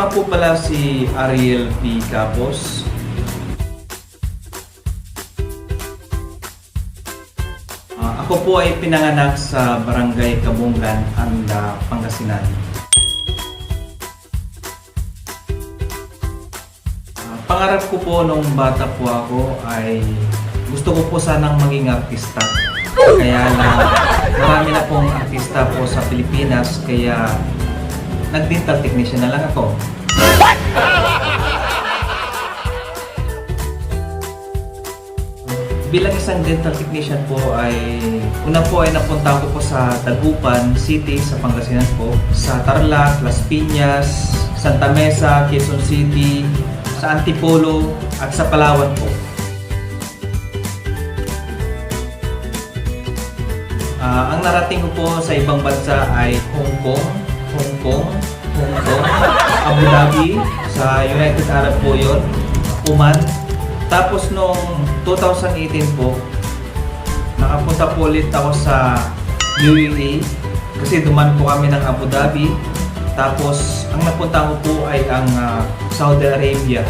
nga po pala si Ariel P. Capos. Ah, ako po ay pinanganak sa Barangay Kabungan, Anda, Pangasinan. Ah, pangarap ko po nung bata po ako ay gusto ko po sanang maging artista. Kaya lang marami na pong artista po sa Pilipinas kaya nag-dental technician na lang ako. Bilang isang dental technician po ay una po ay napunta ko po sa Dagupan City sa Pangasinan po, sa Tarlac, Las Piñas, Santa Mesa, Quezon City, sa Antipolo at sa Palawan po. Ah, ang narating ko po sa ibang bansa ay Hong Kong, Hong Kong, Kong, Abu Dhabi, sa United Arab po yun, Oman. Tapos noong 2018 po, nakapunta po ulit ako sa UAE kasi duman po kami ng Abu Dhabi. Tapos ang napunta ko po ay ang ah, Saudi Arabia.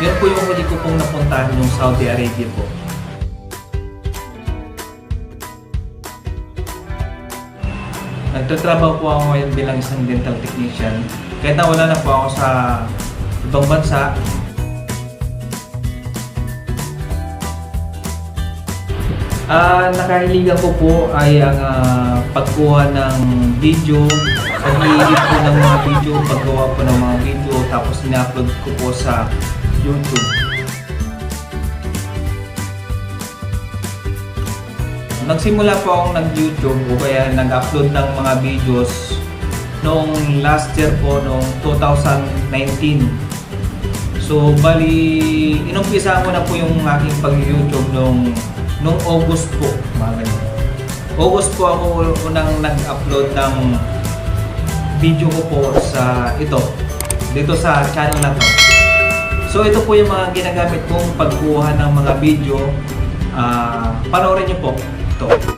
Yun po yung huli ko pong napuntahan yung Saudi Arabia po. Nagtatrabaho po ako ngayon bilang isang dental technician. Kahit na wala na po ako sa ibang bansa, Ah, nakahiligan ko po ay ang ah, pagkuha ng video, pag-iedit po ng mga video, paggawa po ng mga video, tapos ina-upload ko po sa YouTube. Nagsimula po akong nag-YouTube o kaya nag-upload ng mga videos noong last year po, noong 2019. So, bali, inumpisa ko na po yung aking pag-YouTube noong noong August po, mga. August po ako unang nag-upload ng video ko po sa ito, dito sa channel na to. So, ito po yung mga ginagamit kong pagkuha ng mga video. Ah, panoorin niyo po ito.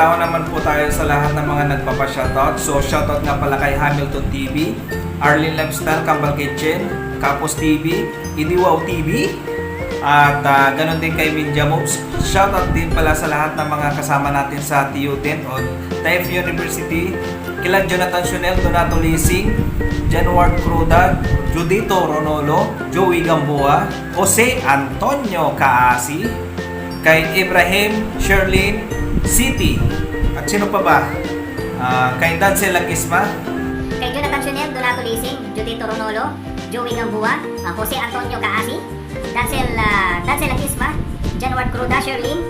Spread na tao naman po tayo sa lahat ng mga nagpapa-shoutout. So, shoutout nga pala kay Hamilton TV, Arlene Lifestyle, Kambal Kitchen, Kapos TV, Idiwaw TV, at ah, ganun din kay Minja Moves. Shoutout din pala sa lahat ng mga kasama natin sa TU10 o TAIF University, kila Jonathan Sionel, Donato Leasing, January Crudag, Judito Ronolo, Joey Gamboa, Jose Antonio Kaasi, kay Ibrahim Sherlyn City. At sino pa ba? Ah, kay Dancel Lagisma, Kay Jonathan Sionel, Donato Leasing, Judito Ronolo, Joey Gambua, uh, Jose Antonio Kaasi, Dancel, uh, Dancel Akisma, January Cruda, Sherlyn,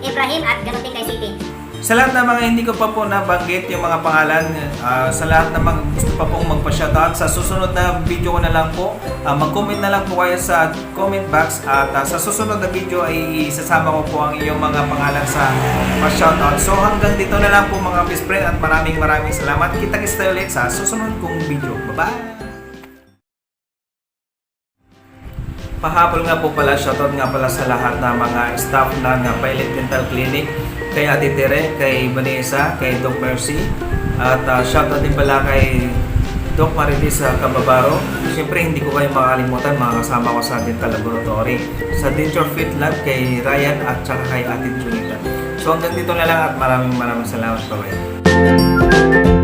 Ibrahim at ganun din kay City. Sa lahat ng mga hindi ko pa po nabanggit yung mga pangalan, ah, sa lahat ng mga gusto pa pong magpa-shoutout, sa susunod na video ko na lang po, ah, mag-comment na lang po kayo sa comment box at ah, sa susunod na video ay isasama ko po ang iyong mga pangalan sa pa-shoutout. So hanggang dito na lang po mga best friend at maraming maraming salamat. Kita-kits tayo ulit sa susunod kong video. Bye-bye! Pahapon nga po pala, shoutout nga pala sa lahat ng mga staff ng Pilot Dental Clinic, kay Ate Tere, kay Vanessa, kay Doc Mercy, at uh, shoutout din pala kay Doc Maritis sa Cababaro. Siyempre hindi ko kayo makalimutan mga kasama ko sa Dental Laboratory. Sa Denture Fit Lab kay Ryan at saka kay Ate Junita. So hanggang dito na lang at maraming maraming salamat pa